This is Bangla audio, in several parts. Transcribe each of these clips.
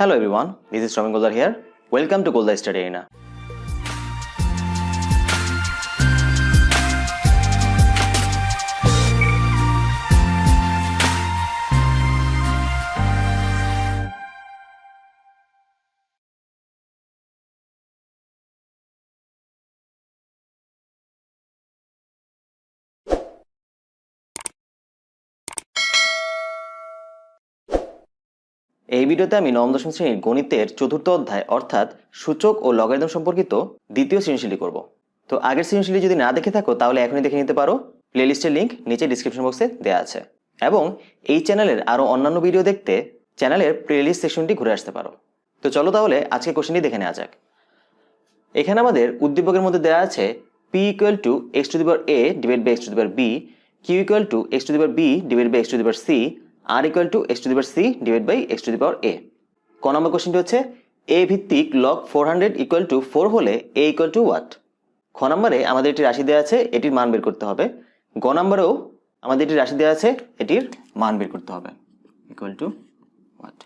Hello everyone, this is Shravan Goldar here. Welcome to Goldar Study Arena. এই ভিডিওতে আমি নবম দশম শ্রেণির গণিতের চতুর্থ অধ্যায়, অর্থাৎ সূচক ও লগারিদম সম্পর্কিত দ্বিতীয় সৃজনশীলি করব। তো আগের সৃজনশীলি যদি না দেখে থাকো, তাহলে এখনই দেখে নিতে পারো। প্লেলিস্টের লিঙ্ক নিচে ডিসক্রিপশন বক্সে দেওয়া আছে। এবং এই চ্যানেলের আরও অন্যান্য ভিডিও দেখতে চ্যানেলের প্লেলিস্ট সেকশনটি ঘুরে আসতে পারো। তো চলো তাহলে আজকে কোশ্চেনটি দেখে নেওয়া যাক। এখানে আমাদের উদ্দীপকের মধ্যে দেওয়া আছে P equal to X to the power A divide by X to the power B Q equal to X to the power B divide by X to the power C R equal to X to the power C divide by X to the power A ক নম্বর কোশ্চেনটি হচ্ছে এ ভিত্তিক log four hundred equal to four হলে এ ইকুয়াল টু ওয়াট খ নম্বরে আমাদের একটি রাশি দেওয়া আছে, এটির মান বের করতে হবে। গ নম্বরেও আমাদের একটি রাশি দেওয়া আছে, এটির মান বের করতে হবে। ইকুয়াল টু ওয়াট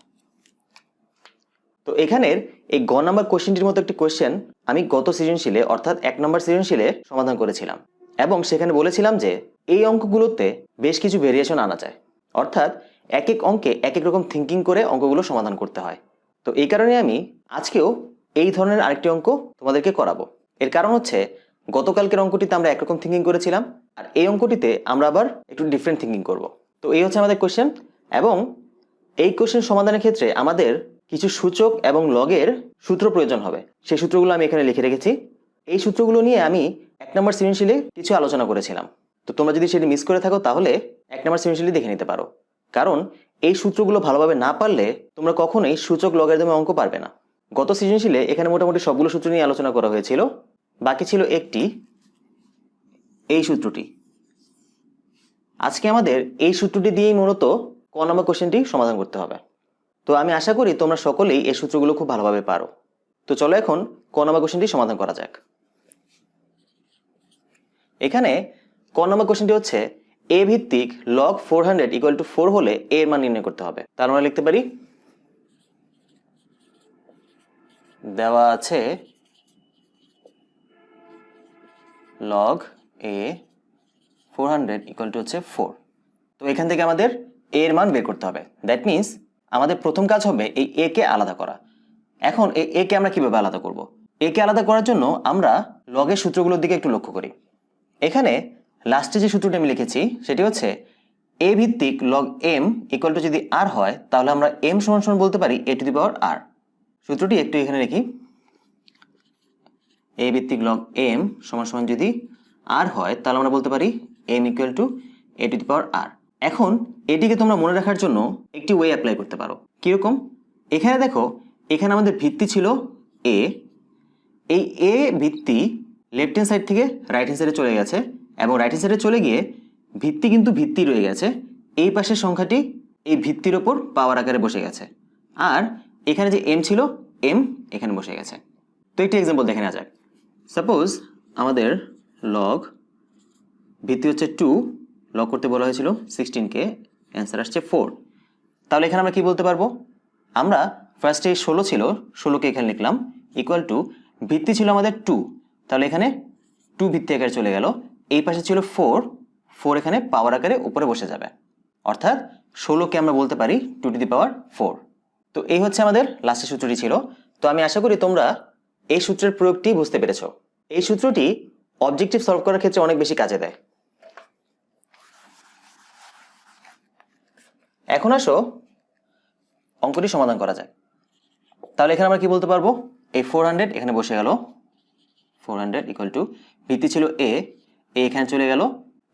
তো এখানের এই গ নাম্বার কোশ্চেনটির মতো একটি কোশ্চেন আমি গত সৃজনশীলে, অর্থাৎ এক নম্বর সৃজনশীলে সমাধান করেছিলাম। এবং সেখানে বলেছিলাম যে, এই অঙ্কগুলোতে বেশ কিছু ভেরিয়েশন আনা যায়। অর্থাৎ এক এক অঙ্কে এক এক রকম থিঙ্কিং করে অঙ্কগুলো সমাধান করতে হয়। তো এই কারণে আমি আজকেও এই ধরনের আরেকটি অঙ্ক তোমাদেরকে করাবো। এর কারণ হচ্ছে, গতকালকের অঙ্কটিতে আমরা একরকম থিঙ্কিং করেছিলাম, আর এই অঙ্কটিতে আমরা আবার একটু ডিফারেন্ট থিঙ্কিং করব। তো এই হচ্ছে আমাদের কোশ্চেন এবং এই কোশ্চেন সমাধানের ক্ষেত্রে আমাদের কিছু সূচক এবং লগের সূত্র প্রয়োজন হবে। সেই সূত্রগুলো আমি এখানে লিখে রেখেছি। এই সূত্রগুলো নিয়ে আমি এক নম্বর সৃজনশীলে কিছু আলোচনা করেছিলাম। তো তোমরা যদি সেটি মিস করে থাকো, তাহলে এক নম্বর সৃজনশীলে দেখে নিতে পারো। কারণ এই সূত্রগুলো ভালোভাবে না পারলে তোমরা কখনোই সূচক লগের দামে অঙ্ক পারবে না। গত সৃজনশীলে এখানে মোটামুটি সবগুলো সূত্র নিয়ে আলোচনা করা হয়েছিল। বাকি ছিল একটি, এই সূত্রটি। আজকে আমাদের এই সূত্রটি দিয়েই মূলত ক নম্বর কোশ্চেনটি সমাধান করতে হবে। তো আমি আশা করি তোমরা সকলেই এই সূত্রগুলো খুব ভালোভাবে পারো। তো চলো এখন ক নম্বর কোশ্চেনটি সমাধান করা যাক। এখানে ক নম্বর কোশ্চেনটি হচ্ছে এ ভিত্তিক log four hundred equal to four হলে এর মান নির্ণয় করতে হবে। তার আমরা লিখতে পারি, দেওয়া আছে log A four hundred equal to হচ্ছে ফোর তো এখান থেকে আমাদের এ এর মান বের করতে হবে। দ্যাট মিন্স আমাদের প্রথম কাজ হবে এই এ কে আলাদা করা। এখন এই এ কে আমরা কীভাবে আলাদা করব? এ কে আলাদা করার জন্য আমরা লগের সূত্রগুলোর দিকে একটু লক্ষ্য করি। এখানে লাস্টে যে সূত্রটি আমি লিখেছি, সেটি হচ্ছে এ ভিত্তিক লগ এম ইকুয়াল টু যদি আর হয়, তাহলে আমরা এম সমান সমান বলতে পারি এ টু দি পাওয়ার আর সূত্রটি একটু এখানে লিখি। এ ভিত্তিক লগ এম সমান সমান যদি আর হয়, তাহলে আমরা বলতে পারি M equal to A to the power R এখন, এটিকে তোমরা মনে রাখার জন্য একটি ওয়ে অ্যাপ্লাই করতে পারো। কীরকম? এখানে দেখো, এখানে আমাদের ভিত্তি ছিল এ এই এ ভিত্তি লেফট হ্যান্ড সাইড থেকে রাইট হ্যান্ড সাইডে চলে গেছে। এবং রাইট সাইডে চলে গিয়ে ভিত্তি কিন্তু ভিত্তি রয়ে গেছে। এই পাশের সংখ্যাটি এই ভিত্তির ওপর পাওয়ার আকারে বসে গেছে। আর এখানে যে এম ছিল এম এখানে বসে গেছে। তো একটি এক্সাম্পল দেখে নেওয়া যাক। সাপোজ আমাদের লগ ভিত্তি হচ্ছে টু লগ করতে বলা হয়েছিল সিক্সটিনকে অ্যান্সার আসছে ফোর তাহলে এখানে আমরা কি বলতে পারব? আমরা ফার্স্টে ষোলো ছিল ষোলোকে এখানে লিখলাম ইকুয়াল টু ভিত্তি ছিল আমাদের টু তাহলে এখানে টু ভিত্তি আকারে চলে গেল। এই পাশে ছিল ফোর ফোর এখানে পাওয়ার আকারে উপরে বসে যাবে। অর্থাৎ ষোলোকে আমরা বলতে পারি two to the power four তো এই হচ্ছে আমাদের লাস্টের সূত্রটি ছিল। তো আমি আশা করি তোমরা এই সূত্রের প্রয়োগটি বুঝতে পেরেছ। এই সূত্রটি অবজেক্টিভ সলভ করার ক্ষেত্রে অনেক বেশি কাজে দেয়। এখন আসো, অঙ্কটি সমাধান করা যায় তাহলে এখানে আমরা কি বলতে পারব? এই ফোর হান্ড্রেড এখানে বসে গেল। ফোর হান্ড্রেড ইকুয়াল টু ভিত্তি ছিল এ এ এখানে চলে গেল।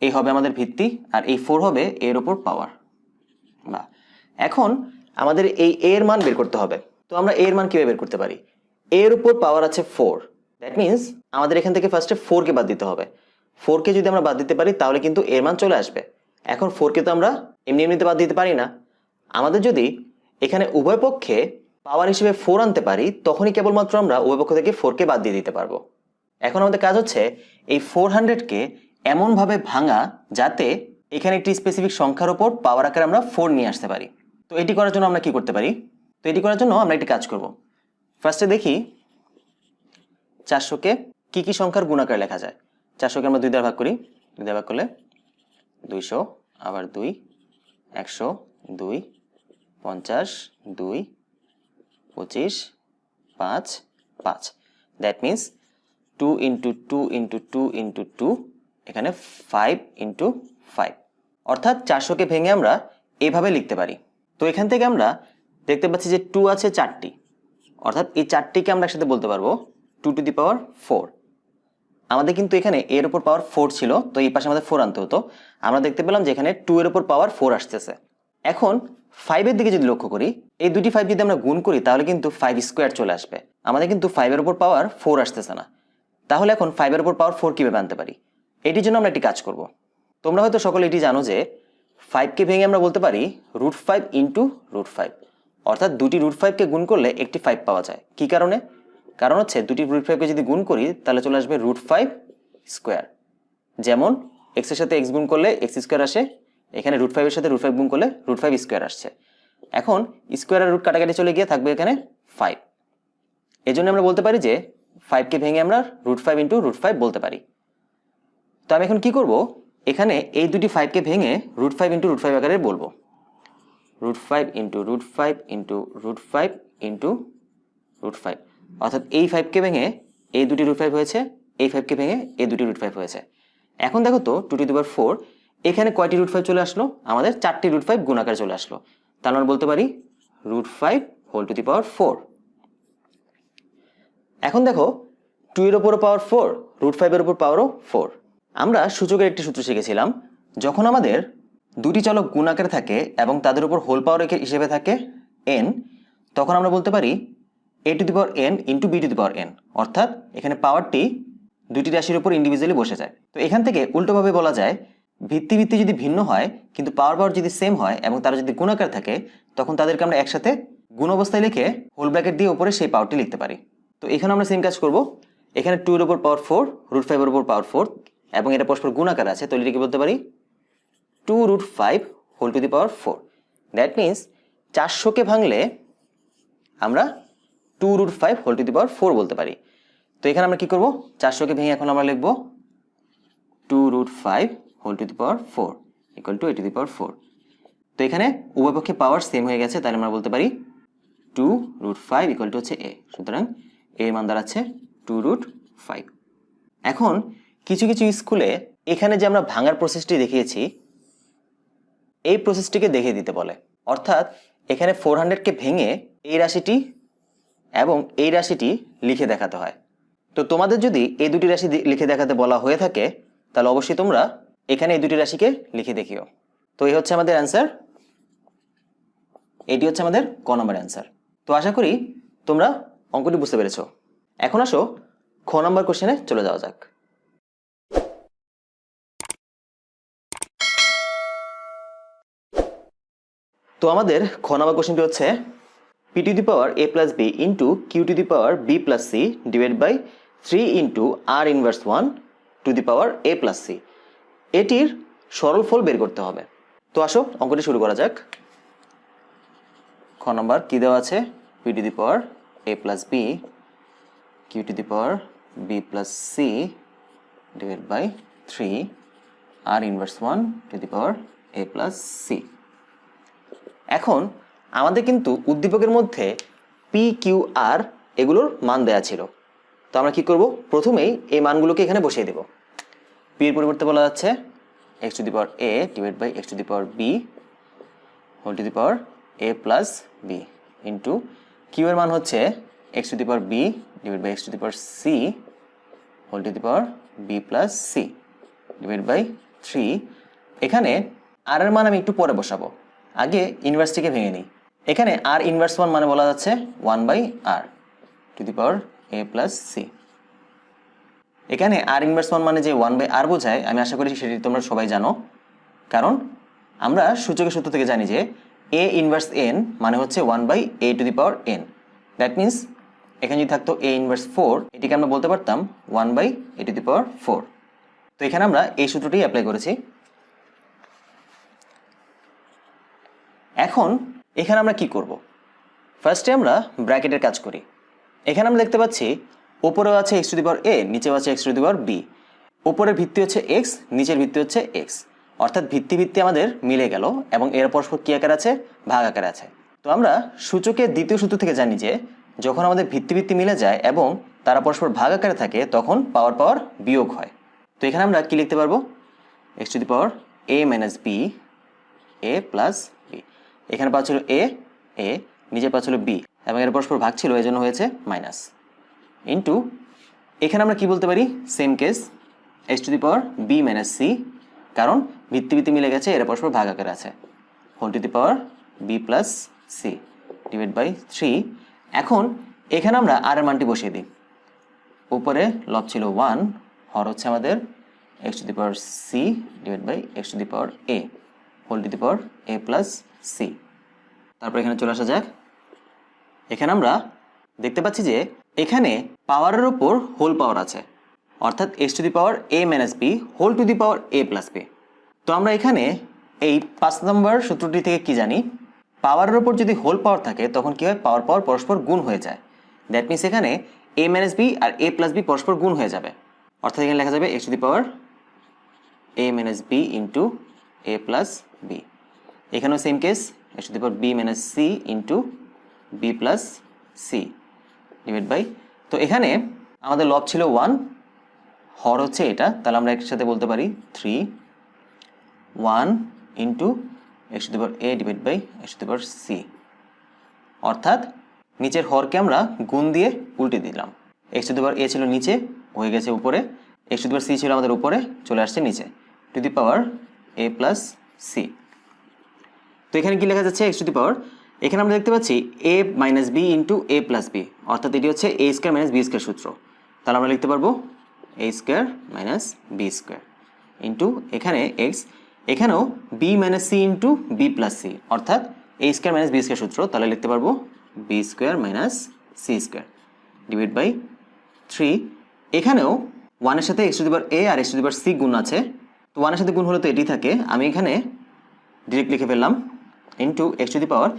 এই হবে আমাদের ভিত্তি আর এই ফোর হবে এর ওপর পাওয়ার বা, এখন আমাদের এই এর মান বের করতে হবে। তো আমরা এর মান কীভাবে বের করতে পারি? এর উপর পাওয়ার আছে ফোর দ্যাট মিন্স আমাদের এখান থেকে ফার্স্টে ফোরকে বাদ দিতে হবে। ফোরকে যদি আমরা বাদ দিতে পারি, তাহলে কিন্তু এর মান চলে আসবে। এখন ফোরকে তো আমরা এমনি এমনিতে বাদ দিতে পারি না। আমাদের যদি এখানে উভয় পক্ষে পাওয়ার হিসেবে ফোর আনতে পারি, তখনই কেবলমাত্র আমরা উভয় পক্ষ থেকে ফোরকে বাদ দিয়ে দিতে পারব। এখন আমাদের কাজ হচ্ছে এই ফোর হান্ড্রেডকে এমনভাবে ভাঙা যাতে এখানে একটি স্পেসিফিক সংখ্যার ওপর পাওয়ার আকারে আমরা ফোর নিয়ে আসতে পারি। তো এটি করার জন্য আমরা কি করতে পারি? তো এটি করার জন্য আমরা একটি কাজ করব। ফার্স্টে দেখি চারশোকে কি কি সংখ্যার গুণাকারে লেখা যায়। চারশোকে আমরা দুই দ্বারা ভাগ করি। দুই দ্বারা ভাগ করলে দুইশো, আবার দুই, একশো, দুই, পঞ্চাশ, দুই, পঁচিশ, পাঁচ পাঁচ। That means two into two into two into two এখানে ফাইভ ইন্টু ফাইভ অর্থাৎ চারশোকে ভেঙে আমরা এভাবে লিখতে পারি। তো এখান থেকে আমরা দেখতে পাচ্ছি যে টু আছে চারটি। অর্থাৎ এই চারটিকে আমরা একসাথে বলতে পারব two to the power four আমাদের কিন্তু এখানে এর উপর পাওয়ার ফোর ছিল, তো এই পাশে আমাদের ফোর আনতে হতো। আমরা দেখতে পেলাম যে এখানে টু এর উপর পাওয়ার ফোর আসতেছে। এখন ফাইভের দিকে যদি লক্ষ্য করি, এই দুটি ফাইভ যদি আমরা গুণ করি, তাহলে কিন্তু ফাইভ স্কোয়ার চলে আসবে। আমাদের কিন্তু ফাইভের উপর পাওয়ার ফোর আসতেছে না। তাহলে এখন ফাইভের উপর পাওয়ার ফোর কীভাবে আনতে পারি? এটির জন্য আমরা একটি কাজ করব। তোমরা হয়তো সকলে এটি জানো যে ফাইভকে ভেঙে আমরা বলতে পারি root five into root five অর্থাৎ দুটি রুট ফাইভকে গুণ করলে একটি ফাইভ পাওয়া যায়। কি কারণে? কারণ হচ্ছে দুটি রুট ফাইভকে যদি গুণ করি, তাহলে চলে আসবে রুট ফাইভ স্কোয়ার যেমন এক্সের সাথে এক্স গুণ করলে এক্স স্কোয়ার আসে, এখানে রুট ফাইভের সাথে রুট ফাইভ গুণ করলে রুট ফাইভ স্কোয়ার আসছে। এখন স্কোয়ার আর রুট কাটাকাটি চলে গিয়ে থাকবে এখানে ফাইভ এই জন্য আমরা বলতে পারি যে ফাইভকে ভেঙে আমরা root five into root five বলতে পারি তো আমি এখন কি করব এখানে এই দুটি ফাইভকে ভেঙে root five into root five আকারে বলব root five into root five into root five into root five অর্থাৎ এই ফাইভকে ভেঙে এই দুটি রুট ফাইভ হয়েছে এই ফাইভকে ভেঙে এই দুটি রুট ফাইভ হয়েছে এখন দেখো তো টু টু দুবার ফোর এখানে কয়টি রুট ফাইভ চলে আসলো আমাদের চারটি রুট ফাইভ গুণাকার চলে আসলো তার মানে বলতে পারি root five whole to the power four এখন দেখো টু এর ওপর পাওয়ার ফোর রুট ফাইভের উপর পাওয়ারও ফোর আমরা সূচকের একটি সূত্র শিখেছিলাম, যখন আমাদের দুটি চলক গুণ আকারে থাকে এবং তাদের উপর হোল পাওয়ার হিসেবে থাকে এন তখন আমরা বলতে পারি A to the power N into B to the power N অর্থাৎ এখানে পাওয়ারটি দুটি রাশির উপর ইন্ডিভিজুয়ালি বসে যায়। তো এখান থেকে উল্টোভাবে বলা যায় ভিত্তি ভিত্তি যদি ভিন্ন হয়, কিন্তু পাওয়ার পাওয়ার যদি সেম হয় এবং তারা যদি গুণাকার থাকে, তখন তাদেরকে আমরা একসাথে গুণ অবস্থায় লিখে হোল ব্র্যাকেট দিয়ে উপরে সেই পাওয়ারটি লিখতে পারি। তো এখানে আমরা সেম কাজ করব। এখানে টু এর উপর পাওয়ার ফোর রুট ফাইভের উপর পাওয়ার ফোর এবং এটা পরস্পর গুণাকার আছে, তো এটাকে বলতে পারি two root five whole to the power four that means চারশোকে ভাঙলে আমরা two root five whole to the power four বলতে পারি। তো এখানে আমরা কি করব? চারশোকে ভেঙে এখন আমরা লিখব two root five whole to the power four equal to A to the power four তো এখানে উভয় পক্ষে পাওয়ার সেম হয়ে গেছে, তাহলে আমরা বলতে পারি two root five equal to হচ্ছে এ সুতরাং এ মান দাঁড়াচ্ছে টু রুট ফাইভ এখন কিছু কিছু স্কুলে এখানে যে আমরা ভাঙার প্রসেসটি দেখিয়েছি, এই প্রসেসটিকে দেখিয়ে দিতে বলে। অর্থাৎ এখানে ফোর হান্ড্রেডকে ভেঙে এই রাশিটি এবং এই রাশিটি লিখে দেখাতে হয়। তো তোমাদের যদি এই দুটি রাশি লিখে দেখাতে বলা হয়ে থাকে, তাহলে অবশ্যই তোমরা এখানে এই দুটি রাশিকে লিখে দেখিও। তো এই হচ্ছে আমাদের অ্যান্সার এটি হচ্ছে আমাদের ক নম্বর অ্যান্সার তো আশা করি তোমরা অঙ্কটি বুঝতে পেরেছ? এখন আসো, খ নম্বর কোশ্চেনে চলে যাওয়া যাক। তো আমাদের খ নম্বর কোশ্চেনটি হচ্ছে P to the power A plus B into Q to the power B plus C divide by three into R inverse one to the power A plus C এটির সরল ফল বের করতে হবে। তো আসো, অঙ্কটি শুরু করা যাক। খ নম্বর কী দেওয়া আছে? P to the power A plus B Q to the power B plus C divide by three R inverse one to the power A plus C এখন আমাদের কিন্তু উদ্দীপকের মধ্যে পি কিউ আর এগুলোর মান দেয়া ছিল। তো আমরা কি করব? প্রথমেই এই মানগুলোকে এখানে বসিয়ে দেব। পি এর পরিবর্তে বলা যাচ্ছে X to the power A divide by X to the power B whole to the power A plus B into Q এর মান হচ্ছে X to the power B divide by X to the power C whole to the power B plus C divide by three এখানে আর এর মান আমি একটু পরে বসাবো। আগে ইনভার্সটিকে ভেঙে নিই। এখানে আর ইনভার্স ওয়ান মানে বলা যাচ্ছে one by R to the power A plus C এখানে আর ইনভার্স ওয়ান মানে যে ওয়ান বাই আর বোঝায়, আমি আশা করি সেটি তোমরা সবাই জানো। কারণ আমরা সূচকের সূত্র থেকে জানি যে এ ইনভার্স এন মানে হচ্ছে one by A to the power N that means এখানে যদি থাকতো এ ইনভার্স ফোর এটিকে আমরা বলতে পারতাম one by A to the power four তো এখানে আমরা এই সূত্রটি অ্যাপ্লাই করেছি। এখন, এখানে আমরা কি করব? ফার্স্টে আমরা ব্র্যাকেটের কাজ করি। এখানে আমরা দেখতে পাচ্ছি ওপরেও আছে এক্স টু দি পাওয়ার এ নিচেও আছে X to the power B ওপরের ভিত্তি হচ্ছে এক্স নিচের ভিত্তি হচ্ছে এক্স অর্থাৎ ভিত্তি ভিত্তি আমাদের মিলে গেল এবং এর পরস্পর কী আকার আছে? ভাগ আকার আছে। তো আমরা সূচকের দ্বিতীয় সূত্র থেকে জানি যে যখন আমাদের ভিত্তি ভিত্তি মিলে যায় এবং তারা পরস্পর ভাগ আকারে থাকে, তখন পাওয়ার পাওয়ার বিয়োগ হয়। তো এখানে আমরা কি লিখতে পারব? X to the power A minus B A plus B এখানে পাওয়া ছিল এ এ নিচে পাওয়া ছিল বি এবং এর পরস্পর ভাগ ছিল এই জন্য হয়েছে মাইনাস ইন্টু এখানে আমরা কি বলতে পারি? Same case X to the power B minus C কারণ ভিত্তি ভিত্তি মিলে গেছে, এর পরস্পর ভাগ আকারে আছে। Whole to the power B plus C divide by three এখন এখানে আমরা আর এর মানটি বসিয়ে দিই। উপরে লব ছিল ওয়ান হর হচ্ছে আমাদের X to the power C divide by X to the power A whole to the power A plus C তারপর এখানে চলে আসা যাক। এখানে আমরা দেখতে পাচ্ছি যে এখানে পাওয়ারের উপর হোল পাওয়ার আছে। অর্থাৎ x to the power a minus b whole to the power a plus b তো আমরা এখানে এই পাঁচ নম্বর সূত্রটি থেকে কি জানি, পাওয়ারের ওপর যদি হোল পাওয়ার থাকে, তখন কি হয়? পাওয়ার পাওয়ার পরস্পর গুণ হয়ে যায়। দ্যাট মিনস এখানে এ মাইনাস বি আর এ প্লাস বি পরস্পর গুণ হয়ে যাবে। অর্থাৎ এখানে লেখা যাবে x to the power a minus b into a plus b এখানেও same case x to the power b minus c into b plus c divide by তো এখানে আমাদের লব ছিল ওয়ান হর হচ্ছে এটা, তাহলে আমরা একসাথে বলতে পারি three one into x to the power a divide by x to the power c অর্থাৎ নিচের হরকে আমরা গুণ দিয়ে উল্টে দিলাম। এক্স টু দি পাওয়ার এ ছিল নিচে, হয়ে গেছে উপরে। X to the power c ছিল আমাদের উপরে, চলে আসছে নিচে। To the power a plus c তো এখানে কি লেখা যাচ্ছে? এক্স টু দি পাওয়ার এখানে আমরা দেখতে পাচ্ছি a minus b into a plus b অর্থাৎ এটি হচ্ছে a square minus b square সূত্র। তাহলে আমরা লিখতে পারব a square minus b square into এখানে এক্স এখানেও b minus c into b plus c অর্থাৎ a square minus b square সূত্র, তাহলে লিখতে পারব b square minus c square divide by three এখানেও ওয়ানের সাথে x to the power a R x to the power c গুণ আছে, তো ওয়ানের সাথে গুণ হলে তো এটি থাকে, আমি এখানে ডিরেক্ট লিখে ফেললাম into x to the power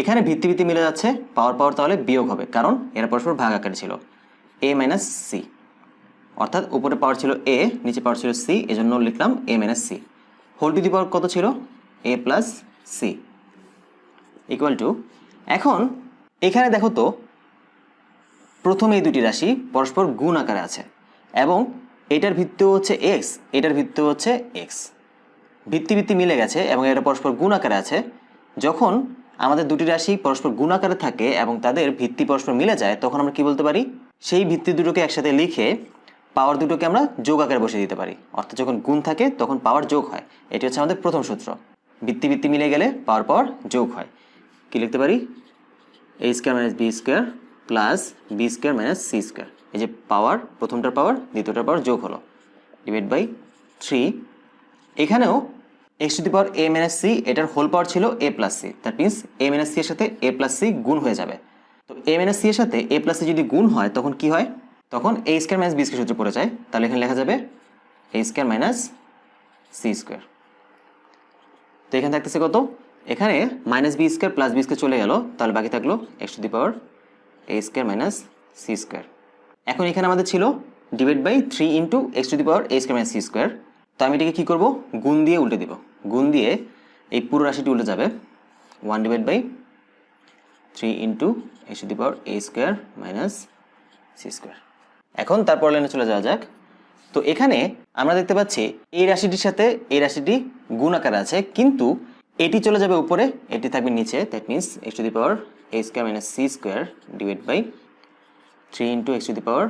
এখানে ভিত্তি ভিত্তি মিলে যাচ্ছে পাওয়ার পাওয়ার তাহলে বিয়োগ হবে, কারণ এরা পরস্পর ভাগ আকারে ছিল এ মাইনাস সি অর্থাৎ উপরে পাওয়ার ছিল এ নিচে পাওয়ার ছিল সি এজন্য লিখলাম a minus c whole to the power কত ছিল? A plus c equal to এখন এখানে দেখো তো, প্রথম এই দুটি রাশি পরস্পর গুণ আকারে আছে, এবং এটার ভিত্তি হচ্ছে এক্স এটার ভিত্তি হচ্ছে এক্স ভিত্তি ভিত্তি মিলে গেছে, এবং এটা পরস্পর গুণ আকারে আছে। যখন আমাদের দুটি রাশি পরস্পর গুণ আকারে থাকে, এবং তাদের ভিত্তি পরস্পর মিলে যায়, তখন আমরা কি বলতে পারি? সেই ভিত্তি দুটোকে একসাথে লিখে পাওয়ার দুটোকে আমরা যোগ আকারে বসিয়ে দিতে পারি। অর্থাৎ যখন গুণ থাকে, তখন পাওয়ার যোগ হয়। এটি হচ্ছে আমাদের প্রথম সূত্র। বৃত্তি বৃত্তি মিলে গেলে পাওয়ার পাওয়ার যোগ হয়। কি লিখতে পারি? A square minus b square plus b square minus c square এই যে পাওয়ার, প্রথমটার পাওয়ার, দ্বিতীয়টার পাওয়ার যোগ হলো। ডিভাইড বাই থ্রি এখানেও x to the power a minus c এটার হোল পাওয়ার ছিল a plus c that means a minus c এর সাথে এ প্লাস সি গুণ হয়ে যাবে। তো এ মাইনাস সি এর সাথে এ প্লাস সি যদি গুণ হয়, তখন কি হয়? তখন a square minus b square সূত্রে পড়ে যায়। তাহলে এখানে লেখা যাবে a square minus c square তো এখানে থাকতেছে কত? এখানে minus b square plus b square চলে গেল। তাহলে বাকি থাকল x to the power a square minus c square এখন এখানে আমাদের ছিল divide by three into x to the power a square minus c square তো আমি এটাকে কী করব? গুণ দিয়ে উল্টে দিব। গুণ দিয়ে এই পুরো রাশিটি উল্টে যাবে। One divide by three into x to the power a square minus c square এখন তারপর লাইনে চলে যাওয়া যাক। তো এখানে আমরা দেখতে পাচ্ছি এই রাশিটির সাথে এই রাশিটি গুণ আকারে আছে, কিন্তু এটি চলে যাবে উপরে, এটি থাকবে নিচে। That means x to the power a square minus c square divide by three into x to the power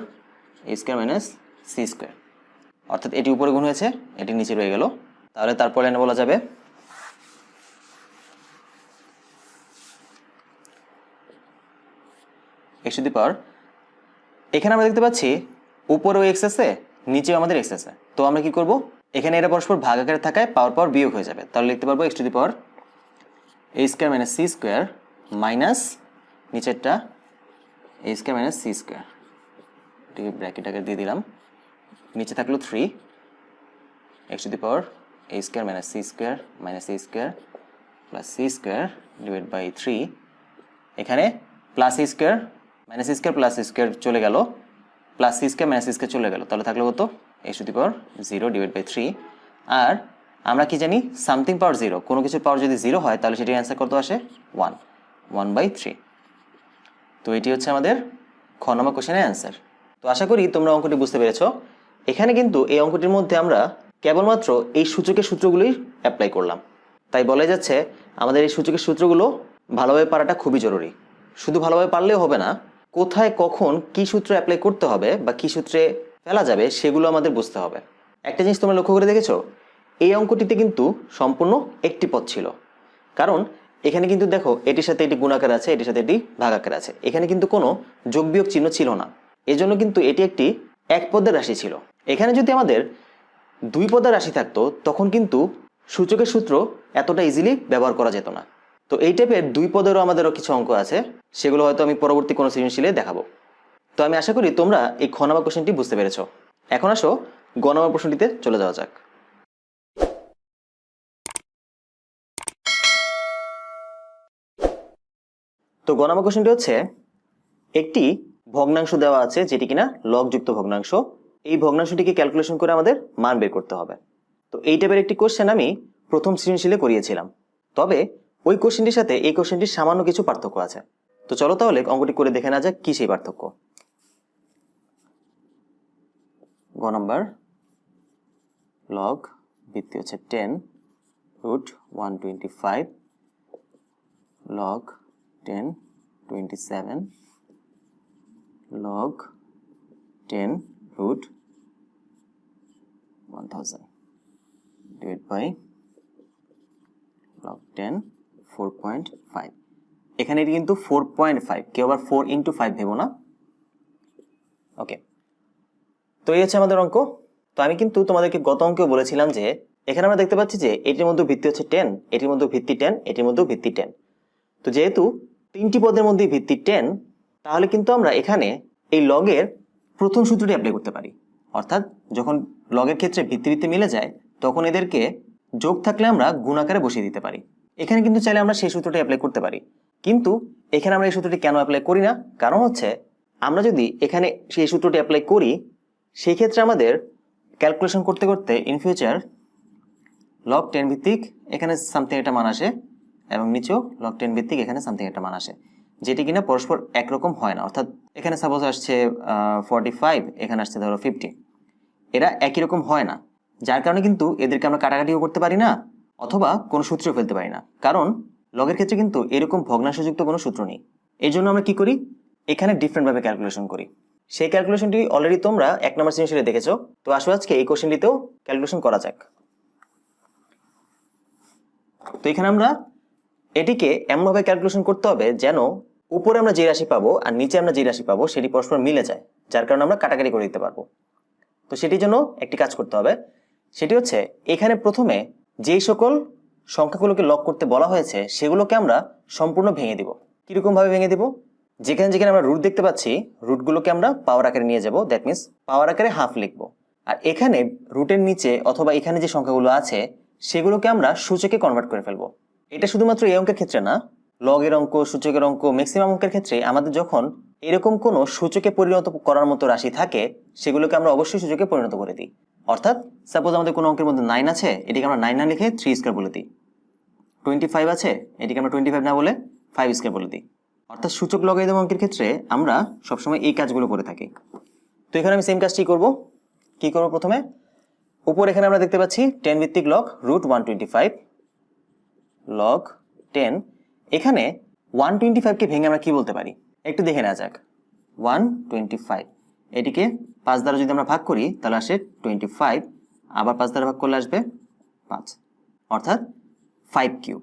a square minus c square অর্থাৎ এটি উপরে গুণ হয়েছে, এটি নিচে রয়ে গেল। তাহলে তারপর লাইনে বলা যাবে এক্স টু দি পাওয়ার এখানে আমরা দেখতে পাচ্ছি উপরেও এক্স আছে, নিচেও আমাদের এক্স আছে। তো আমরা কি করব? এখানে এটা পরস্পর ভাগ আকারে থাকায় পাওয়ার পাওয়ার বিয়োগ হয়ে যাবে। তাহলে লিখতে পারব x to the power a square minus c square minus নিচেরটা a square minus c square এটিকে ব্র্যাকেট আগে দিয়ে দিলাম। নিচে থাকল three x to the power a square minus c square minus a square plus c square divide by three এখানে plus c square minus square plus square চলে গেল plus c square minus square চলে গেল, তাহলে থাকল কত? A to the power zero divide by three আর আমরা কি জানি? সামথিং পাওয়ার জিরো কোনো কিছুর পাওয়ার যদি জিরো হয়, তাহলে সেটির অ্যান্সার কত আসে? ওয়ান ওয়ান বাই থ্রি তো এটি হচ্ছে আমাদের খ নম্বর কোশ্চেনের অ্যান্সার তো আশা করি তোমরা অঙ্কটি বুঝতে পেরেছ। এখানে কিন্তু এই অঙ্কটির মধ্যে আমরা কেবলমাত্র এই সূচকের সূত্রগুলোই অ্যাপ্লাই করলাম। তাই বলা যাচ্ছে, আমাদের এই সূচকের সূত্রগুলো ভালোভাবে পারাটা খুবই জরুরি। শুধু ভালোভাবে পারলেও হবে না কোথায়, কখন, কি সূত্র অ্যাপ্লাই করতে হবে বা কি সূত্রে ফেলা যাবে সেগুলো আমাদের বুঝতে হবে। একটা জিনিস তোমরা লক্ষ্য করে দেখেছ? এই অঙ্কটিতে কিন্তু সম্পূর্ণ একটি পথ ছিল। কারণ এখানে কিন্তু দেখো, এটির সাথে এটি গুণাকার আছে, এটির সাথে এটি ভাগাকার আছে। এখানে কিন্তু কোনো যোগ বিয়োগ চিহ্ন ছিল না। এজন্য কিন্তু এটি একটি এক পদের রাশি ছিল। এখানে যদি আমাদের দুই পদের রাশি থাকতো, তখন কিন্তু সূচকের সূত্র এতটা ইজিলি ব্যবহার করা যেত না। তো এই টাইপের দুই পদেরও আমাদেরও কিছু অঙ্ক আছে, সেগুলো হয়তো আমি পরবর্তী কোনো সৃজনশীলে দেখাবো। তো আমি আশা করি তোমরা এই খ কোশ্চেনটি বুঝতে পেরেছ। এখন আসো, গ প্রশ্নটিতে চলে যাওয়া যাক। তো গ কোশ্চেনটি হচ্ছে, একটি ভগ্নাংশ দেওয়া আছে যেটি কিনা লগযুক্ত ভগ্নাংশ। এই ভগ্নাংশটিকে ক্যালকুলেশন করে আমাদের মান বের করতে হবে। তো এই টাইপের একটি কোশ্চেন আমি প্রথম সৃজনশীলে করিয়েছিলাম। তবে ওই কোশ্চেনটির সাথে এই কোশ্চেনটির সামান্য কিছু পার্থক্য আছে। তো চলো তাহলে অঙ্কটি করে দেখে না যাক কি সেই পার্থক্য। গ নম্বর। লগ ভিত্তি হচ্ছে ten root one twenty five log ten twenty seven log 10 root 1000 divided by log 10 4.5 এখানে এটি কিন্তু 4.5 কেউ আবার 4 ইন্টু ফাইভ ভেবো না। ওকে তো এই হচ্ছে আমাদের অঙ্ক। তো আমি কিন্তু তোমাদেরকে গত অঙ্কেও বলেছিলাম যে, এখানে আমরা দেখতে পাচ্ছি যে, এটির মধ্যে ভিত্তি হচ্ছে টেন এটির মধ্যে ভিত্তি টেন এটির মধ্যেও ভিত্তি টেন তো যেহেতু তিনটি পদের মধ্যে ভিত্তি টেন তাহলে কিন্তু আমরা এখানে এই লগের প্রথম সূত্রটি অ্যাপ্লাই করতে পারি। অর্থাৎ যখন লগের ক্ষেত্রে ভিত্তি ভিত্তি মিলে যায়, তখন এদেরকে যোগ থাকলে আমরা গুণাকারে বসিয়ে দিতে পারি। এখানে কিন্তু চাইলে আমরা সেই সূত্রটি অ্যাপ্লাই করতে পারি। কিন্তু এখানে আমরা এই সূত্রটি কেন অ্যাপ্লাই করি না? কারণ হচ্ছে, আমরা যদি এখানে সেই সূত্রটি অ্যাপ্লাই করি, সেই ক্ষেত্রে আমাদের ক্যালকুলেশন করতে করতে ইন ফিউচার লক টেন ভিত্তিক এখানে সামথিং একটা মান আসে এবং নিচেও লক টেন ভিত্তিক এখানে সামথিং একটা মান আসে, যেটি কিনা পরস্পর একরকম হয় না। অর্থাৎ এখানে সাপোজ আসছে ফর্টি ফাইভ এখানে আসছে ধরো ফিফটি এরা একই রকম হয় না। যার কারণে কিন্তু এদেরকে আমরা কাটাকাটিও করতে পারি না অথবা কোনো সূত্র ফেলতে পারি না। কারণ লগের ক্ষেত্রে কিন্তু এরকম ভগ্নাংশযুক্ত কোনো সূত্র নেই। এই জন্য আমরা কি করি? এখানে ডিফারেন্টভাবে ক্যালকুলেশন করি। সেই ক্যালকুলেশনটি অলরেডি তোমরা এক নম্বর সৃজনশীলে দেখেছ। তো আসো আজকে এই কোশ্চেনটিতেও ক্যালকুলেশন করা যাক। তো এখানে আমরা এটিকে এমনভাবে ক্যালকুলেশন করতে হবে যেন উপরে আমরা যে রাশি পাবো আর নিচে আমরা যে রাশি পাবো সেটি পরস্পর মিলে যায়, যার কারণে আমরা কাটাকাটি করে দিতে পারব। তো সেটির জন্য একটি কাজ করতে হবে। সেটি হচ্ছে এখানে প্রথমে যেই সকল সংখ্যাগুলোকে লক করতে বলা হয়েছে, সেগুলোকে আমরা সম্পূর্ণ ভেঙে দিব। কীরকম ভাবে ভেঙে দিব? যেখানে যেখানে আমরা রুট দেখতে পাচ্ছি রুটগুলোকে আমরা পাওয়ার আকারে নিয়ে যাব দ্যাট মিনস পাওয়ার আকারে হাফ লিখব। আর এখানে রুটের নিচে অথবা এখানে যে সংখ্যাগুলো আছে, সেগুলোকে আমরা সূচকে কনভার্ট করে ফেলব। এটা শুধুমাত্র এই অঙ্কের ক্ষেত্রে না লগের অঙ্ক, সূচকের অঙ্ক ম্যাক্সিমাম অঙ্কের ক্ষেত্রে আমাদের যখন এরকম কোনো সূচকে পরিণত করার মতো রাশি থাকে, সেগুলোকে আমরা অবশ্যই সূচকে পরিণত করে দিই। অর্থাৎ সাপোজ আমাদের কোনো অঙ্কের মধ্যে নাইন আছে, এটিকে আমরা নাইন না লিখে থ্রি স্কোয়ার বলে দিই। টোয়েন্টি ফাইভ আছে, এটিকে আমরা টোয়েন্টি ফাইভ না বলে ফাইভ স্কোয়ার বলে দিই। অর্থাৎ সূচক লগাই লগারিদম অঙ্কের ক্ষেত্রে, আমরা সবসময় এই কাজগুলো করে থাকি। তো এখানে আমি সেম কাজটি করব? কি করব প্রথমে? উপর এখানে আমরা দেখতে পাচ্ছি টেন ভিত্তিক log root one twenty five log ten এখানে ওয়ান টোয়েন্টি ফাইভকে ভেঙে আমরা কি বলতে পারি? একটু দেখে নেওয়া যাক। ওয়ান টোয়েন্টি ফাইভ এটিকে পাঁচ দ্বারা যদি আমরা ভাগ করি, তাহলে আসে টোয়েন্টি ফাইভ আবার পাঁচ দ্বারা ভাগ করলে আসবে পাঁচ। অর্থাৎ ফাইভ কিউব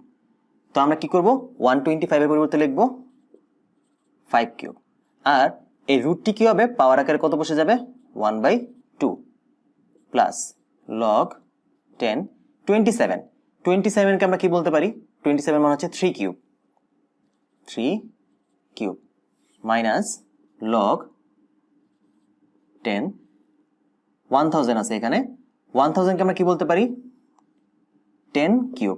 তো আমরা কি করব? ওয়ান টোয়েন্টি ফাইভের পরিবর্তে লিখব ফাইভ কিউব আর এই রুটটি কী হবে? পাওয়ার আকারে কত বসে যাবে? One by two plus log ten twenty seven twenty সেভেনকে আমরা কি বলতে পারি? টোয়েন্টি সেভেন মানে হচ্ছে three cube three cube minus log ten one thousand আছে এখানে। ওয়ান থাউজেন্ডকে আমরা কি বলতে পারি? Ten cube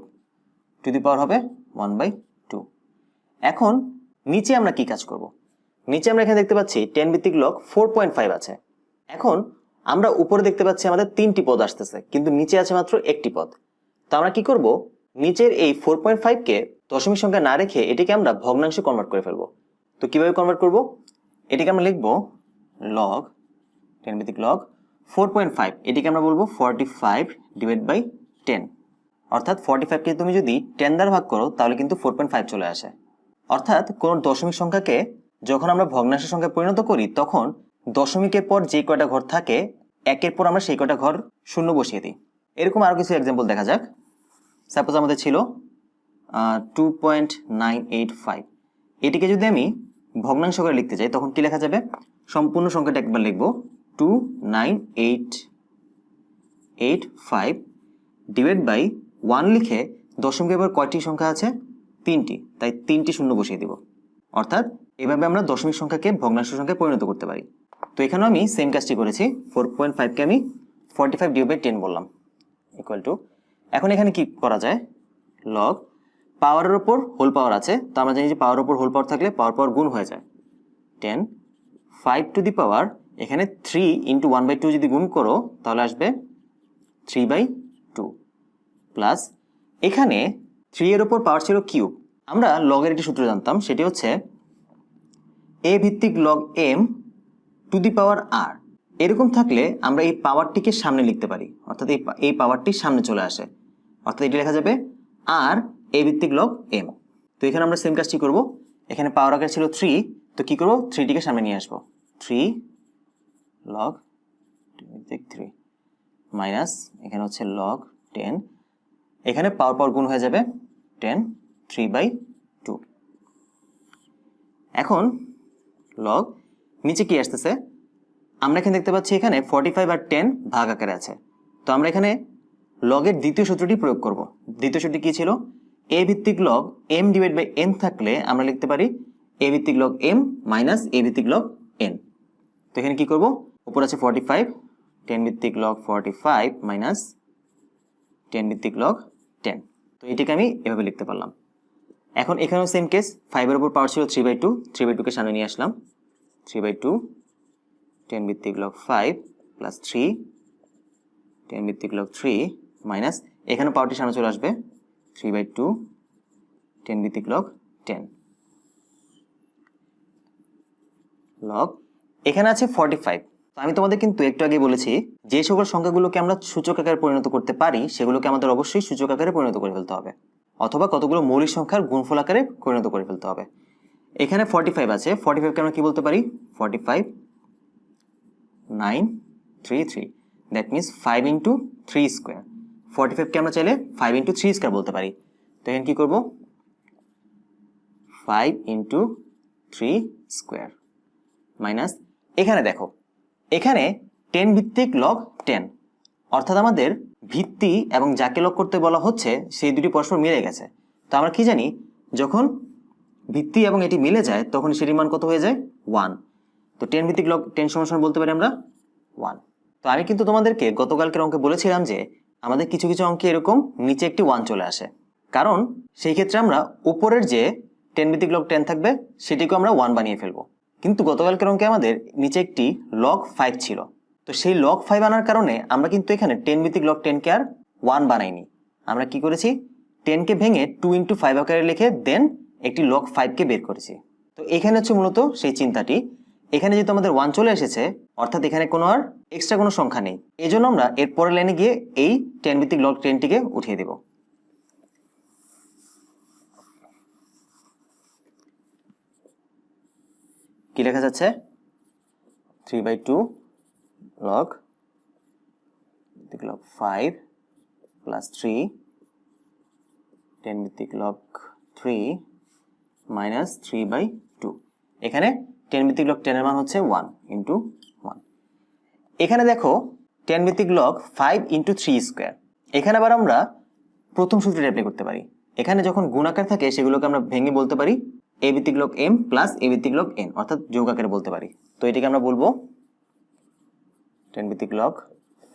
to the power হবে ওয়ান বাই টু এখন নিচে আমরা কি কাজ করব? নিচে আমরা এখানে দেখতে পাচ্ছি টেন ভিত্তিক লগ ফোর পয়েন্ট ফাইভ আছে। এখন আমরা উপরে দেখতে পাচ্ছি আমাদের তিনটি পদ আসতেছে, কিন্তু নিচে আছে মাত্র একটি পদ। তো আমরা কি করব? নিচের এই ফোর পয়েন্ট ফাইভকে দশমিক সংখ্যা না রেখে এটিকে আমরা ভগ্নাংশে কনভার্ট করে ফেলব। তো কীভাবে কনভার্ট করব? এটিকে আমরা লিখব লগ টেন ভিত্তিক লগ ফোর পয়েন্ট ফাইভ এটিকে আমরা বলব forty five divide by ten অর্থাৎ ফর্টি ফাইভকে তুমি যদি টেন দ্বারা ভাগ করো, তাহলে কিন্তু ফোর পয়েন্ট ফাইভ চলে আসে। অর্থাৎ কোন দশমিক সংখ্যাকে যখন আমরা ভগ্নাংশের সংখ্যায় পরিণত করি, তখন দশমিকের পর যে কয়টা ঘর থাকে, একের পর আমরা সেই কয়টা ঘর শূন্য বসিয়ে দিই। এরকম আরও কিছু এক্সাম্পল দেখা যাক। সাপোজ আমাদের ছিল two point nine eight five এটিকে যদি আমি ভগ্নাংশ করে লিখতে চাই, তখন কি লেখা যাবে? সম্পূর্ণ সংখ্যাটা একবার লিখব। Two nine eight eight five divide by one লিখে দশমিকের পর কয়টি সংখ্যা আছে? তিনটি। তাই তিনটি শূন্য বসিয়ে দিব। অর্থাৎ এভাবে আমরা দশমিক সংখ্যাকে ভগ্নাংশ সংখ্যায় পরিণত করতে পারি। তো এখানেও আমি সেম কাজটি করেছি। ফোর পয়েন্ট ফাইভকে আমি forty five divide by ten বললাম। ইকুয়াল টু এখন এখানে কি করা যায়? লগ পাওয়ারের ওপর হোল পাওয়ার আছে, তো আমরা জানি যে পাওয়ার ওপর হোল পাওয়ার থাকলে পাওয়ার পাওয়ার গুণ হয়ে যায়। Ten five to the power এখানে three into one by two যদি গুণ করো, তাহলে আসবে থ্রি বাই টু প্লাস এখানে থ্রি এর ওপর পাওয়ার ছিল কিউব আমরা লগের একটি সূত্র জানতাম, সেটি হচ্ছে এ ভিত্তিক log m to the power আর এরকম থাকলে আমরা এই পাওয়ারটিকে সামনে লিখতে পারি, অর্থাৎ এই পাওয়ারটি সামনে চলে আসে। অর্থাৎ এটি লেখা যাবে আর এ ভিত্তিক লগ এম তো এখানে আমরা সেম কাজটি করব। এখানে পাওয়ার আকার ছিল থ্রি তো কি করব? থ্রিটিকে সামনে নিয়ে আসব। থ্রি লগ ভিত্তিক থ্রি মাইনাস এখানে হচ্ছে লগ টেন এখানে পাওয়ার পাওয়ার গুণ হয়ে যাবে টেন থ্রি বাই টু এখন লগ নিচে কি আসতেছে? আমরা এখানে দেখতে পাচ্ছি এখানে ফর্টি ফাইভ আর টেন ভাগ আকারে আছে। তো আমরা এখানে লগের দ্বিতীয় সূত্রটি প্রয়োগ করব। দ্বিতীয় সূত্রটি কি ছিল? এ ভিত্তিক log m divide by n থাকলে আমরা লিখতে পারি এ ভিত্তিক লগ এম মাইনাস এ ভিত্তিক লগ এন তো এখানে কি করব? উপর আছে ফর্টি ফাইভ টেন ভিত্তিক log forty five minus ten ভিত্তিক লগ টেন তো এটিকে আমি এভাবে লিখতে পারলাম। এখন এখানেও সেম কেস ফাইভের উপর পাওয়ার ছিল three by two three by টুকে সামনে নিয়ে আসলাম। থ্রি বাই টু টেন ভিত্তিক log five plus three ten ভিত্তিক লগ থ্রি মাইনাস এখানে পাওয়ারটি সামনে চলে আসবে। থ্রি বাই টু টেন ভিত্তিক লগ টেন লগ এখানে আছে ফর্টি ফাইভ আমি তোমাদের কিন্তু একটু আগে বলেছি, যে সকল সংখ্যাগুলোকে আমরা সূচক আকারে পরিণত করতে পারি, সেগুলোকে আমাদের অবশ্যই সূচক আকারে পরিণত করে ফেলতে হবে। অথবা কতগুলো মৌলিক সংখ্যার গুণফল আকারে পরিণত করে ফেলতে হবে। এখানে ফর্টি ফাইভ আছে। ফর্টি ফাইভকে আমরা কি বলতে পারি? Forty five nine three three that means five into three square forty ফাইভকে আমরা চাইলে ফাইভ ইন্টু থ্রি স্কোয়ার বলতে পারি। তো এখানে কি করব? Five into three square minus এখানে দেখো, এখানে টেন ভিত্তিক লগ টেন অর্থাৎ আমাদের ভিত্তি এবং যাকে লগ করতে বলা হচ্ছে, সেই দুটি পরস্পর মিলে গেছে। তো আমরা কি জানি, যখন ভিত্তি এবং এটি মিলে যায়, তখন সেটির মান কত হয়ে যায়? ওয়ান তো টেন ভিত্তিক লগ টেন সমান বলতে পারি আমরা? ওয়ান তো আমি কিন্তু তোমাদেরকে গতকালকের অঙ্কে বলেছিলাম যে আমাদের কিছু কিছু অঙ্কে এরকম নিচে একটি ওয়ান চলে আসে। কারণ সেই ক্ষেত্রে আমরা উপরের যে টেন ভিত্তিক লগ টেন থাকবে সেটিকে আমরা ওয়ান বানিয়ে ফেলব। কিন্তু গতকালকের অঙ্কে আমাদের নিচে একটি লগ ফাইভ ছিল। তো সেই লগ ফাইভ আনার কারণে আমরা কিন্তু এখানে টেন ভিত্তিক লগ টেনকে আর ওয়ান বানাইনি। আমরা কি করেছি? টেনকে ভেঙে টু ইন্টু ফাইভ আকারে লিখে দেন একটি লগ ফাইভকে বের করেছি। তো এখানে হচ্ছে মূলত সেই চিন্তাটি। এখানে যেহেতু আমাদের ওয়ান চলে এসেছে, অর্থাৎ এখানে কোনো আর এক্সট্রা কোনো সংখ্যা নেই এই জন্য আমরা এর পরের লাইনে গিয়ে এই টেন ভিত্তিক লগ টেনটিকে উঠিয়ে দেব। কি লেখা যাচ্ছে? Three by two log log five plus three ten ভিত্তিক log three minus three by two এখানে টেন ভিত্তিক লগ টেনের মান হচ্ছে ওয়ান ইন্টু ওয়ান এখানে দেখো টেন ভিত্তিক log five into three square এখানে আবার আমরা প্রথম সূত্রটি অ্যাপ্লাই করতে পারি। এখানে যখন গুণাকার থাকে, সেগুলোকে আমরা ভেঙে বলতে পারি। এ ভিত্তিক লগ এম প্লাস এ ভিত্তিক লগ এন অর্থাৎ যোগ আকারে বলতে পারি। তো এটিকে আমরা বলব টেন ভিত্তিক লগ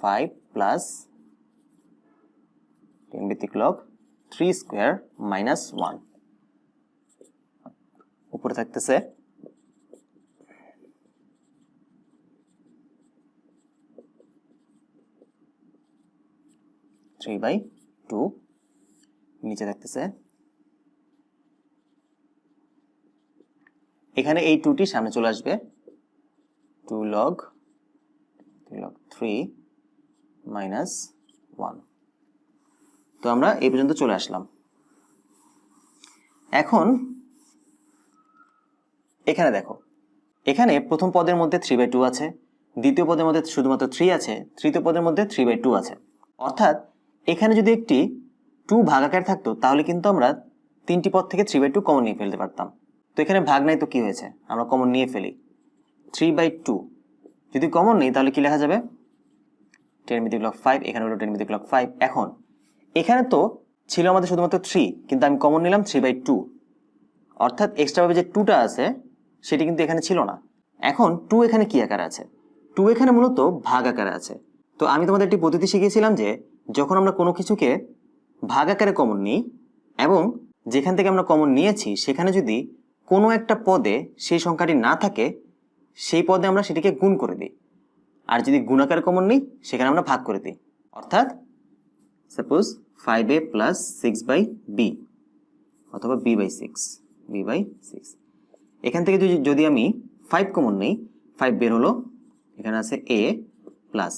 ফাইভ প্লাস টেন ভিত্তিক log three square minus one উপরে থাকতেছে থ্রি বাই টু নিচে থাকতেছে। এখানে এই টুটি সামনে চলে আসবে। Two log three log three minus one তো আমরা এই পর্যন্ত চলে আসলাম। এখন এখানে দেখো, এখানে প্রথম পদের মধ্যে থ্রি বাই টু আছে, দ্বিতীয় পদের মধ্যে শুধুমাত্র থ্রি আছে, তৃতীয় পদের মধ্যে থ্রি বাই টু আছে। অর্থাৎ এখানে যদি একটি টু ভাগাকার থাকতো, তাহলে কিন্তু আমরা তিনটি পদ থেকে থ্রি বাই টু কমন নিয়ে ফেলতে পারতাম। তো এখানে ভাগ নাই তো কি হয়েছে? আমরা কমন নিয়ে ফেলি। থ্রি বাই টু যদি কমন নেই, তাহলে কি লেখা যাবে? টেন মিথিক লক ফাইভ এখানে হলো টেন মিথিক লক ফাইভ এখন, এখানে তো ছিল আমাদের শুধুমাত্র থ্রি কিন্তু আমি কমন নিলাম থ্রি বাই টু অর্থাৎ এক্সট্রাভাবে যে টুটা আছে, সেটি কিন্তু এখানে ছিল না। এখন টু এখানে কি আকারে আছে? টু এখানে মূলত ভাগ আকারে আছে। তো আমি তোমাদের একটি পদ্ধতি শিখিয়েছিলাম যে যখন আমরা কোনো কিছুকে ভাগ আকারে কমন নিই এবং যেখান থেকে আমরা কমন নিয়েছি, সেখানে যদি কোনো একটা পদে সেই সংখ্যাটি না থাকে, সেই পদে আমরা সেটিকে গুণ করে দিই। আর যদি গুণাকারে কমন নিই, সেখানে আমরা ভাগ করে দিই। অর্থাৎ suppose five a plus six by b অথবা b by six b by six এখান থেকে যদি আমি ফাইভ কমন নেই ফাইভ বের হলো, এখানে আছে এ প্লাস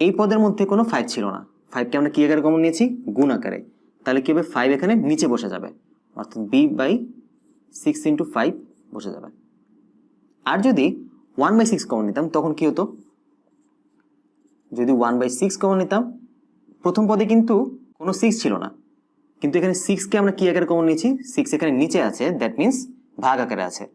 এই পদের মধ্যে কোনো ফাইভ ছিল না। ফাইভকে আমরা কি আকারে কমন নিয়েছি? গুণ আকারে। তাহলে কী হবে? ফাইভ এখানে নিচে বসে যাবে। অর্থাৎ b by six into five বসে যাবে। আর যদি ওয়ান বাই সিক্স কমন নিতাম, তখন কী হতো? যদি ওয়ান বাই সিক্স কমন নিতাম, প্রথম পদে কিন্তু কোনো সিক্স ছিল না। কিন্তু এখানে সিক্সকে আমরা কী আকারে কমন নিয়েছি? সিক্স এখানে নিচে আছে দ্যাট মিন্স ভাগ আকারে আছে।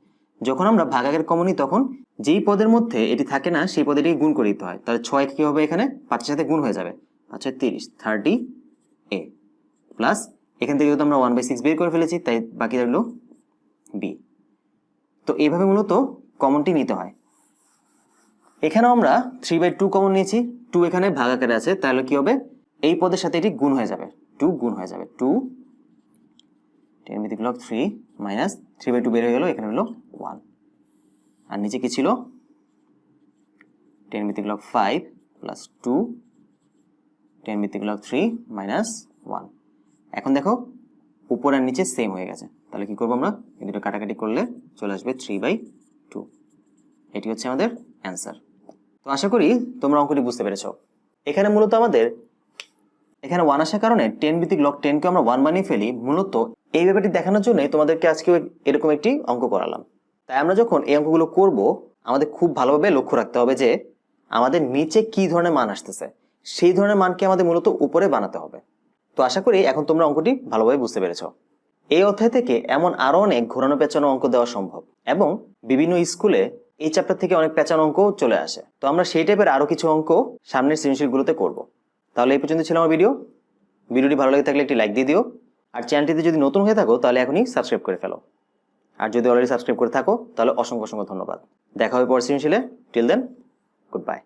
যখন আমরা ভাগ আকারে কমন নিই, তখন যেই পদের মধ্যে এটি থাকে না, সেই পদে গুণ করে দিতে হয়। তাহলে ছয় কী হবে এখানে? পাঁচের সাথে গুণ হয়ে যাবে। আচ্ছা তিরিশ থার্টি এ প্লাস এখান থেকে যেহেতু আমরা ওয়ান বাই সিক্স বের করে ফেলেছি, তাই বাকি থাকল বি তো এইভাবে মূলত কমনটি নিতে হয়। এখানেও আমরা থ্রি বাই টু কমন নিয়েছি। টু এখানে ভাগ আকারে আছে, তাহলে কি হবে? এই পদের সাথে এটি গুণ হয়ে যাবে। টু গুণ হয়ে যাবে। Two ten mythic log three minus three by two বের হয়ে গেলো, এখানে হলো ওয়ান আর নিচে কি ছিল? Ten mythic log five plus two ten mythic log three minus one এখন দেখো, উপর আর নিচে সেম হয়ে গেছে। তাহলে কি করব আমরা? এই দুটো কাটাকাটি করলে চলে আসবে থ্রি বাই টু এটি হচ্ছে আমাদের অ্যান্সার তো আশা করি তোমরা অঙ্কটি বুঝতে পেরেছ। এখানে মূলত আমাদের, এখানে ওয়ান আসার কারণে টেন ভিত্তিক লক টেনকে আমরা ওয়ান বানিয়ে ফেলি, মূলত এই ব্যাপারটি দেখানোর জন্যই তোমাদেরকে আজকে এরকম একটি অঙ্ক করালাম। তাই আমরা যখন এই অঙ্কগুলো করব, আমাদের খুব ভালোভাবে লক্ষ্য রাখতে হবে যে আমাদের নিচে কি ধরনের মান আসতেছে। সেই ধরনের মানকে আমাদের মূলত উপরে বানাতে হবে। তো আশা করি এখন তোমরা অঙ্কটি ভালোভাবে বুঝতে পেরেছ। এই অধ্যায় থেকে এমন আরও অনেক ঘোরানো পেঁচানো অঙ্ক দেওয়া সম্ভব এবং বিভিন্ন স্কুলে এই চ্যাপ্টার থেকে অনেক পেঁচানো অঙ্ক চলে আসে। তো আমরা সেই টাইপের আরও কিছু অঙ্ক সামনের সৃজনশীলগুলোতে করব। তাহলে এই পর্যন্ত ছিল আমার ভিডিও ভিডিওটি ভালো লাগে থাকলে একটি লাইক দিয়ে দিও। আর চ্যানেলটিতে যদি নতুন হয়ে থাকো, তাহলে এখনই সাবস্ক্রাইব করে ফেলো। আর যদি অলরেডি সাবস্ক্রাইব করে থাকো, তাহলে অসংখ্য অসংখ্য ধন্যবাদ। দেখা হবে পর সৃজনশীলে। Till then good bye